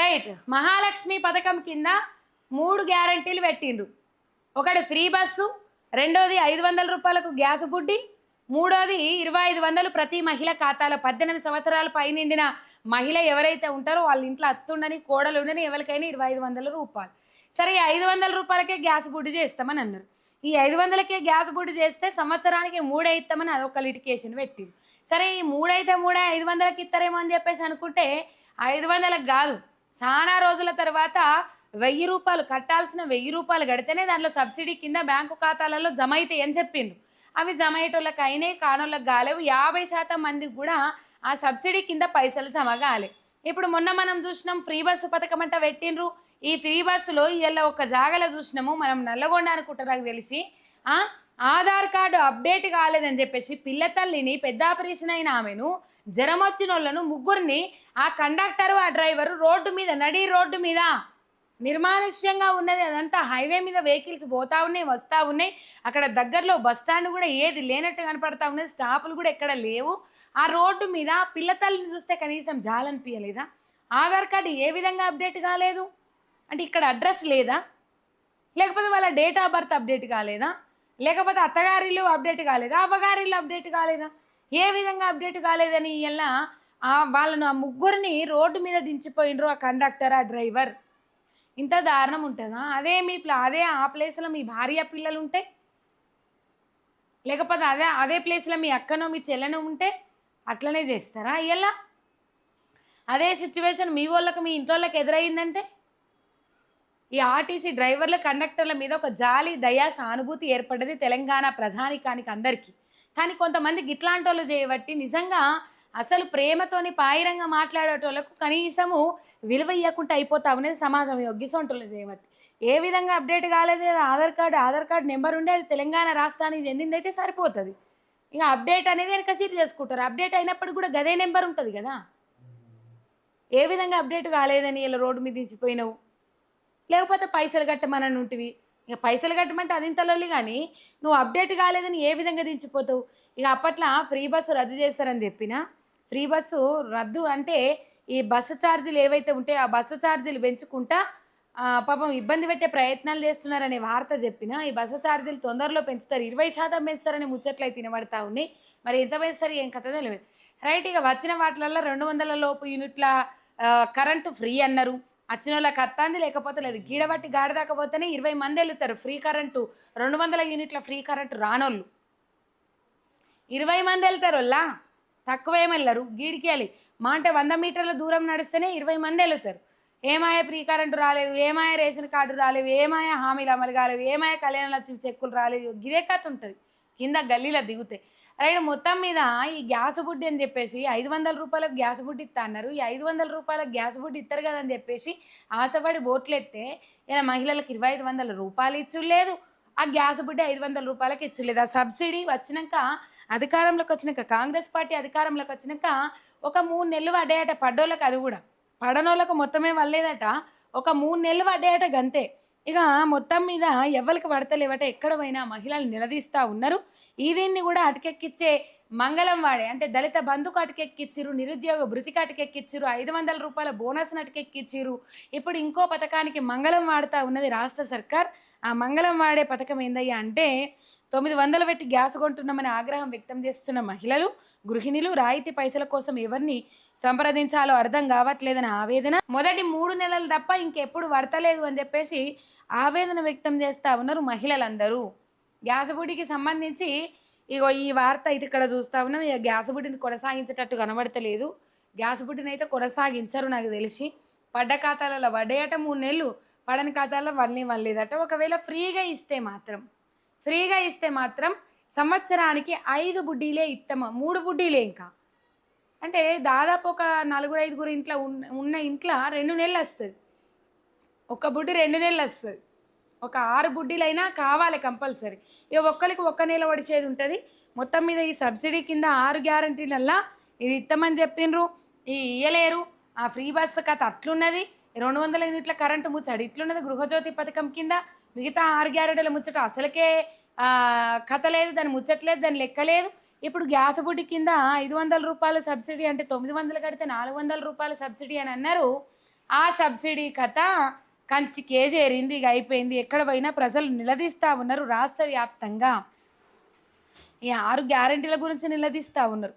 Right Mahalakshmi పథకం కింద మూడు గ్యారంటీలు పెట్టిండ్రు. ఒకటి ఫ్రీ బస్సు రెండోది ఐదు వందల రూపాయలకు గ్యాస్ బుడ్డి మూడోది ఇరవై ఐదు వందలు ప్రతి మహిళ ఖాతాలో. పద్దెనిమిది సంవత్సరాల పై నిండిన మహిళ ఎవరైతే ఉంటారో వాళ్ళ ఇంట్లో అత్తుండని కోడలు ఉండని ఎవరికైనా ఇరవై ఐదు వందల రూపాయలు. సరే ఈ ఐదు వందల రూపాయలకే గ్యాస్ బుడ్డి చేస్తామని అన్నారు. ఈ ఐదు వందలకే గ్యాస్ బుడ్డి చేస్తే సంవత్సరానికి మూడే ఇస్తామని అదొక లిటికేషన్ పెట్టింది సరే ఈ మూడైతే మూడే ఐదు వందలకి ఇస్తారేమో అని చెప్పేసి అనుకుంటే ఐదు వందలకు కాదు. చాలా రోజుల తర్వాత వెయ్యి రూపాయలు కట్టాల్సిన వెయ్యి రూపాయలు కడితేనే దాంట్లో సబ్సిడీ కింద బ్యాంకు ఖాతాలలో జమ అవుతాయి అని చెప్పిండ్రు. అవి జమ అయ్యేటోళ్ళకి అయినాయి కానోళ్ళకి కాలేవు. యాభై శాతం మందికి కూడా ఆ సబ్సిడీ కింద పైసలు జమ కాలే. ఇప్పుడు మొన్న మనం చూసినాం ఫ్రీ బస్సు పథకం అంట పెట్టిండ్రు. ఈ ఫ్రీ బస్సులో ఇలా ఒక జాగలో చూసినాము. మనం నల్లగొండ అనుకుంటా నాకు తెలిసి. ఆధార్ కార్డు అప్డేట్ కాలేదని చెప్పేసి పిల్ల తల్లిని పెద్ద ఆపరేషన్ అయిన ఆమెను జ్వరం వచ్చిన వాళ్ళను ముగ్గురిని ఆ కండక్టరు ఆ డ్రైవరు రోడ్డు మీద నడి రోడ్డు మీద నిర్మానుష్యంగా ఉన్నది. అదంతా హైవే మీద వెహికల్స్ పోతా ఉన్నాయి వస్తూ ఉన్నాయి. అక్కడ దగ్గరలో బస్ స్టాండ్ కూడా ఏది లేనట్టు కనపడతా ఉన్నది. స్టాపులు కూడా ఎక్కడ లేవు. ఆ రోడ్డు మీద పిల్ల తల్లిని చూస్తే కనీసం జాలనిపించలేదా ఆధార్ కార్డు ఏ విధంగా అప్డేట్ కాలేదు? అంటే ఇక్కడ అడ్రస్ లేదా? లేకపోతే వాళ్ళ డేట్ ఆఫ్ బర్త్ అప్డేట్ కాలేదా? లేకపోతే అత్తగారిలు అప్డేట్ కాలేదా? అవ్వగారిలు అప్డేట్ కాలేదా? ఏ విధంగా అప్డేట్ కాలేదని ఇలా వాళ్ళను ఆ ముగ్గురిని రోడ్డు మీద దించిపోయినరు ఆ కండక్టర్ ఆ డ్రైవర్. ఇంత దారుణం ఉంటుందా? అదే మీ ప్లా అదే ఆ ప్లేస్లో మీ భార్య పిల్లలు ఉంటే? లేకపోతే అదే అదే ప్లేస్లో మీ అక్కనో మీ చెల్లెనో ఉంటే? అట్లనే చేస్తారా ఎలా అదే సిచ్యువేషన్ మీ వాళ్ళకి మీ ఇంట్లో వాళ్ళకి ఎదురైందంటే? ఈ ఆర్టీసీ డ్రైవర్ల కండక్టర్ల మీద ఒక జాలి దయా సానుభూతి ఏర్పడ్డది తెలంగాణ ప్రధానికానికి అందరికీ. కానీ కొంతమంది గిట్లాంటోళ్ళు చేయబట్టి నిజంగా అసలు ప్రేమతోని పాయిరంగా మాట్లాడేటోళ్ళకు కనీసము విలువ ఇవ్వకుండా అయిపోతా అనేది సమాజం యొగ్గిసొంటోళ్ళు చేయబట్టి. ఏ విధంగా అప్డేట్ కాలేదు Aadhaar card Aadhaar card number ఉండే అది తెలంగాణ రాష్ట్రానికి చెందిందైతే సరిపోతుంది. ఇక అప్డేట్ అనేది వెనక సీట్ చేసుకుంటారు. అప్డేట్ అయినప్పుడు కూడా గదే నెంబర్ ఉంటుంది కదా. ఏ విధంగా అప్డేట్ కాలేదని ఇలా రోడ్డు మీద దించిపోయినావు లేకపోతే పైసలు కట్టమని ఉంటివి ఇక పైసలు కట్టమంటే అది కానీ నువ్వు అప్డేట్ కాలేదని ఏ విధంగా దించిపోతావు? ఇక అప్పట్లో ఫ్రీ బస్సు రద్దు చేస్తారని చెప్పిన ఫ్రీ బస్సు రద్దు అంటే ఈ బస్సు ఛార్జీలు ఏవైతే ఉంటాయో ఆ బస్సు ఛార్జీలు పెంచుకుంటా పాపం ఇబ్బంది పెట్టే ప్రయత్నాలు చేస్తున్నారనే వార్త చెప్పిన ఈ బస్సు ఛార్జీలు తొందరలో పెంచుతారు. ఇరవై శాతం పెంచుతారని ముచ్చట్లయి తినబడతా ఉన్నాయి మరి ఎంత పెంచుతారు ఏం కథ తెలియదు. రైట్ ఇక వచ్చిన వాటిలలో రెండు వందల లోపు యూనిట్ల కరెంటు ఫ్రీ అన్నారు. వచ్చిన వాళ్ళకి అత్తాంది లేకపోతే లేదు. గీడబట్టి గాడిదాకపోతేనే ఇరవై మంది వెళ్తారు ఫ్రీ కరెంటు రెండు వందల యూనిట్ల ఫ్రీ కరెంటు రానోళ్ళు. ఇరవై మంది వెళ్తారు లా. తక్కువ ఏమి వెళ్ళరు గీడికి వెళ్ళి మా అంటే వంద మీటర్ల దూరం నడిస్తేనే ఇరవై మంది వెళ్తారు ఏమాయ ఫ్రీ కరెంటు రాలేదు ఏమాయ రేషన్ కార్డు రాలేదు ఏమాయ హామీలు అమలు కాలేవు ఏమాయ కళ్యాణ లక్ష్మి చెక్కులు రాలేదు. గిదే కథ ఉంటుంది. కింద గల్లీలో దిగుతాయి రైట్ మొత్తం మీద ఈ గ్యాస్ బుడ్డి అని చెప్పేసి ఐదు వందల రూపాయలకు గ్యాస్ బుడ్డి ఇస్తా అన్నారు. ఈ ఐదు వందల రూపాయలకు గ్యాస్ బుడ్డి ఇస్తారు కదా అని చెప్పేసి ఆశపడి ఓట్లెత్తే ఇలా మహిళలకు ఇరవై ఐదు వందల రూపాయలు ఇచ్చులేదు ఆ గ్యాస్ బుడ్డి ఐదు వందల రూపాయలకి ఇచ్చలేదు ఆ సబ్సిడీ వచ్చినాక అధికారంలోకి వచ్చినాక కాంగ్రెస్ పార్టీ అధికారంలోకి వచ్చినాక ఒక మూడు నెలలు పడ్డాయట పడ్డోళ్ళకి అది కూడా. పడనోళ్ళకు మొత్తమే వల్లేదట ఒక మూడు నెలలు పడ్డాయట గంతే. ఇక మొత్తం మీద ఎవరికి పడతలేవట ఎక్కడ పోయినా మహిళలు నిలదీస్తూ ఉన్నారు. ఈ దీన్ని కూడా అటకెక్కిచ్చే మంగళం వాడే. అంటే దళిత బంధు కాటికెక్కిచ్చిరు నిరుద్యోగ భృతి కాటికెక్కిచ్చిరు ఐదు వందల రూపాయల బోనస్ అటకెక్కిచ్చిరు ఇప్పుడు ఇంకో పథకానికి మంగళం వాడుతూ ఉన్నది రాష్ట్ర సర్కార్. ఆ మంగళం వాడే పథకం ఏందయ్యా అంటే తొమ్మిది వందలు పెట్టి గ్యాస్ కొంటున్నామని ఆగ్రహం వ్యక్తం చేస్తున్న మహిళలు గృహిణులు రాయితీ పైసల కోసం ఎవరిని సంప్రదించాలో అర్థం కావట్లేదని ఆవేదన. మొదటి మూడు నెలలు తప్ప ఇంకెప్పుడు పడతలేదు అని చెప్పేసి ఆవేదన వ్యక్తం చేస్తూ ఉన్నారు మహిళలందరూ. గ్యాస్ బుడ్డికి సంబంధించి ఇగో ఈ వార్త అయితే ఇక్కడ చూస్తా ఉన్నాం. ఇక గ్యాస్ బుడ్డిని కొనసాగించేటట్టు కనబడతలేదు. గ్యాస్ బుడ్డిని అయితే కొనసాగించరు నాకు తెలిసి. పడ్డ ఖాతాలలో పడేయట మూడు నెలలు పడని ఖాతాలో వల్లి వల్లేదట ఒకవేళ ఫ్రీగా ఇస్తే మాత్రం ఫ్రీగా ఇస్తే మాత్రం సంవత్సరానికి ఐదు బుడ్డీలే ఇస్తాము మూడు బుడ్డీలే ఇంకా. అంటే దాదాపు ఒక నలుగురు ఐదుగురు ఇంట్లో ఉన్న ఉన్న ఇంట్లో రెండు నెలలు వస్తుంది. ఒక బుడ్డి రెండు నెలలు వస్తుంది. ఒక ఆరు బుడ్డీలైనా కావాలి కంపల్సరీ. ఇక ఒక్కరికి ఒక్క నెల పడిచేది ఉంటుంది. మొత్తం మీద ఈ సబ్సిడీ కింద ఆరు గ్యారంటీలల్లా ఇది ఇస్తామని చెప్పిండ్రు ఈ ఇయ్యలేరు. ఆ ఫ్రీ బస్ కథ అట్లున్నది. రెండు వందల యూనిట్ల కరెంటు ముచ్చడి ఇట్లున్నది గృహజ్యోతి పథకం కింద. మిగతా ఆరు గ్యారెంటీల ముచ్చట అసలుకే కథ లేదు దాని ముచ్చట్లేదు దాని లెక్క లేదు. ఇప్పుడు గ్యాస్ బుడ్డి కింద ఐదు వందల రూపాయలు సబ్సిడీ అంటే తొమ్మిది వందలు కడితే నాలుగు వందల రూపాయల సబ్సిడీ అని అన్నారు. ఆ సబ్సిడీ కథ కంచి చేరింది ఇక అయిపోయింది. ఎక్కడ పోయినా ప్రజలు నిలదీస్తూ ఉన్నారు రాష్ట్ర వ్యాప్తంగా ఈ ఆరు గ్యారంటీల గురించి నిలదీస్తూ ఉన్నారు.